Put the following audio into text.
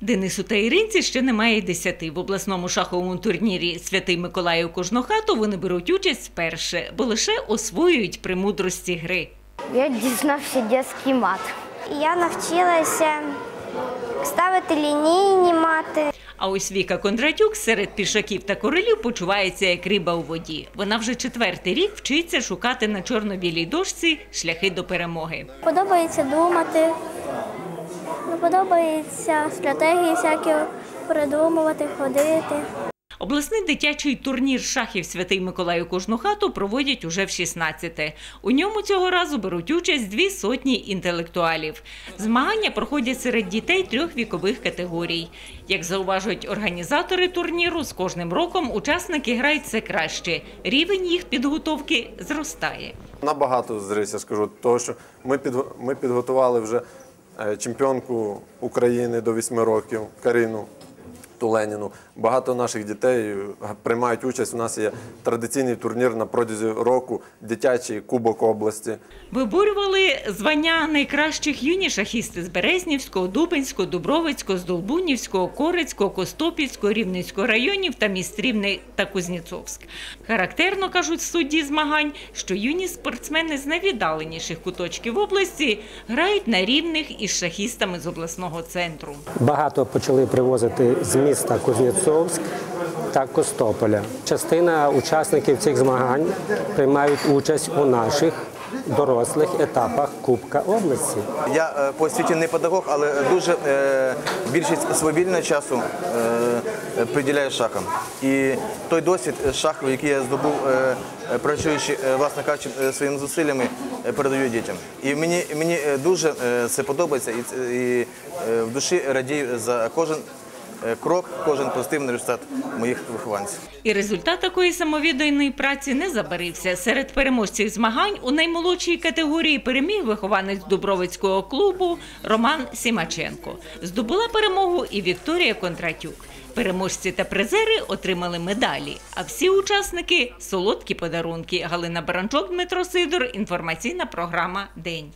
Денису та Іринці ще немає десяти. В обласному шаховому турнірі Святий Миколаїв кожну хату вони беруть участь вперше, бо лише освоюють премудрості гри. Я дізнався дитячий мат. Я навчилася ставити лінійні мати. А ось Віка Кондратюк серед пішаків та королів почувається як риба у воді. Вона вже четвертий рік вчиться шукати на чорно-білій дошці шляхи до перемоги. Подобається думати, ну, подобається стратегії всякі придумувати, ходити. Обласний дитячий турнір шахів Святий Миколай у кожну хату проводять уже в 16-те. У ньому цього разу беруть участь дві сотні інтелектуалів. Змагання проходять серед дітей трьох вікових категорій. Як зауважують організатори турніру, з кожним роком учасники грають все краще. Рівень їх підготовки зростає. Набагато зрився, скажу, того що ми, під, ми підготували вже чемпіонку України до 8 років Карину Туленіну. Багато наших дітей е, приймають участь. У нас є традиційний турнір на протязі року, дитячий кубок області. Виборювали звання найкращих юні шахісти з Березнівського, Дубинського, Дубровицького, Здолбунівського, Корицького, Костопільського, Рівненського районів та міст Рівне та Кузнєцовськ. Характерно кажуть судді змагань, що юні спортсмени з найвіддаленіших куточків області грають на рівних із шахістами з обласного центру. Багато почали привозити з міста Кузнєцовськ та Костополя. Частина учасників цих змагань приймають участь у наших дорослих етапах Кубка області. Я е, по освіті не педагог, але дуже е, більшість свого вільного часу е, приділяю шахам. І той досвід шаховий, який я здобув, е, е, працюючи, е, власне кажучи, е, своїми зусиллями, е, передаю дітям. І мені, мені е, дуже е, це подобається і, і е, в душі радію за кожен е, крок, кожен позитивний результат моїх вихованців. І результат такої самовідданої праці не забарився. Серед переможців змагань у наймолодшій категорії переміг вихованець Дубровицького клубу Роман Сімаченко. Здобула перемогу і Вікторія Кондратюк. Переможці та призери отримали медалі, а всі учасники солодкі подарунки. Галина Баранчук, Дмитро Сидор. Інформаційна програма День.